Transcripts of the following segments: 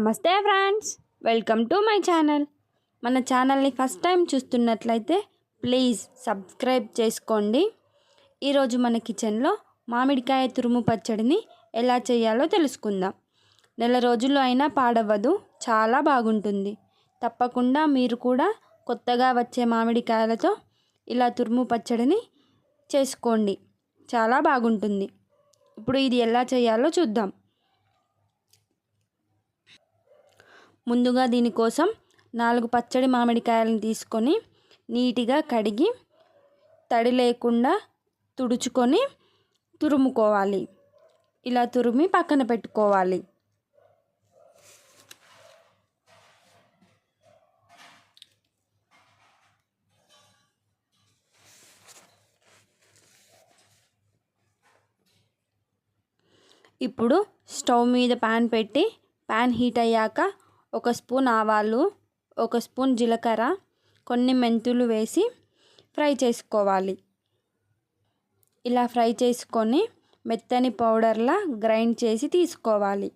నమస్తే friends welcome to my channel. మన ఛానల్ని ఫస్ట్ టైం చూస్తున్నట్లయితే ప్లీజ్ సబ్స్క్రైబ్ చేసుకోండి. ఈరోజు మన కిచెన్లో మామిడికాయ తురుము పచ్చడిని ఎలా చేయాలో తెలుసుకుందాం. నెల రోజుల్లో అయినా పాడవ్వదు చాలా బాగుంటుంది. తప్పకుండా మీరు కూడా కొత్తగా వచ్చే మామిడికాయలతో ఇలా తురుము పచ్చడిని చేసుకోండి. చాలా బాగుంటుంది. ఇప్పుడు ఇది ఎలా చేయాలో చూద్దాం. ముందుగా దీనికోసం నాలుగు పచ్చడి మామిడికాయలను తీసుకొని నీట్గా కడిగి తడి లేకుండా తుడుచుకొని తురుముకోవాలి. ఇలా తురిమి పక్కన పెట్టుకోవాలి. ఇప్పుడు స్టవ్ మీద ప్యాన్ పెట్టి ప్యాన్ హీట్ అయ్యాక ఒక స్పూన్ ఆవాలు ఒక స్పూన్ జీలకర్ర కొన్ని మెంతులు వేసి ఫ్రై చేసుకోవాలి. ఇలా ఫ్రై చేసుకొని మెత్తని పౌడర్లా గ్రైండ్ చేసి తీసుకోవాలి.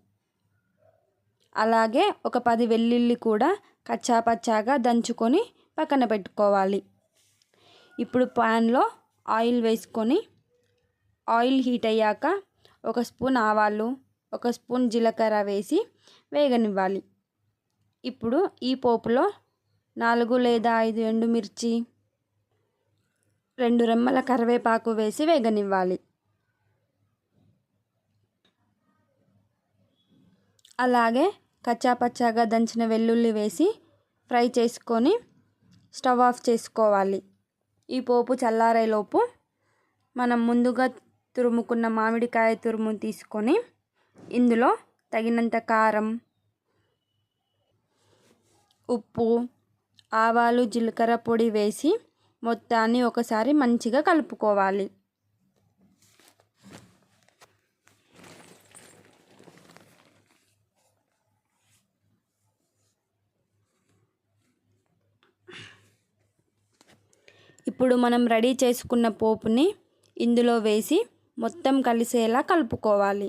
అలాగే ఒక పది వెల్లుల్లి కూడా కచ్చాపచ్చాగా దంచుకొని పక్కన పెట్టుకోవాలి. ఇప్పుడు ప్యాన్లో ఆయిల్ వేసుకొని ఆయిల్ హీట్ అయ్యాక ఒక స్పూన్ ఆవాలు ఒక స్పూన్ జీలకర్ర వేసి వేగనివ్వాలి. ఇప్పుడు ఈ పోపులో నాలుగు లేదా ఐదు ఎండుమిర్చి రెండు రెమ్మల కరివేపాకు వేసి వేగనివ్వాలి. అలాగే కచ్చాపచ్చాగా దంచిన వెల్లుల్లి వేసి ఫ్రై చేసుకొని స్టవ్ ఆఫ్ చేసుకోవాలి. ఈ పోపు చల్లారేలోపు మనం ముందుగా తురుముకున్న మామిడికాయ తురుము తీసుకొని ఇందులో తగినంత కారం ఉప్పు ఆవాలు జీలకర్ర పొడి వేసి మొత్తాన్ని ఒకసారి మంచిగా కలుపుకోవాలి. ఇప్పుడు మనం రెడీ చేసుకున్న పోపుని ఇందులో వేసి మొత్తం కలిసేలా కలుపుకోవాలి.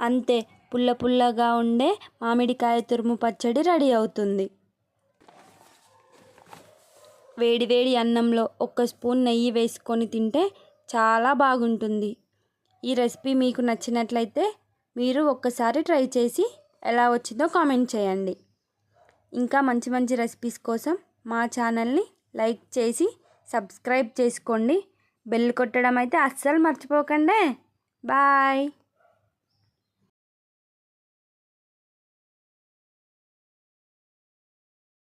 అంతే. పుల్ల పుల్లగా ఉండే మామిడికాయ తురుము పచ్చడి రెడీ అవుతుంది. వేడి వేడి అన్నంలో ఒక స్పూన్ నెయ్యి వేసుకొని తింటే చాలా బాగుంటుంది. ఈ రెసిపీ మీకు నచ్చినట్లయితే మీరు ఒక్కసారి ట్రై చేసి ఎలా వచ్చిందో కామెంట్ చేయండి. ఇంకా మంచి మంచి రెసిపీస్ కోసం మా ఛానల్ని లైక్ చేసి సబ్స్క్రైబ్ చేసుకోండి. బెల్ కొట్టడం అయితే అస్సలు మర్చిపోకండి. బాయ్.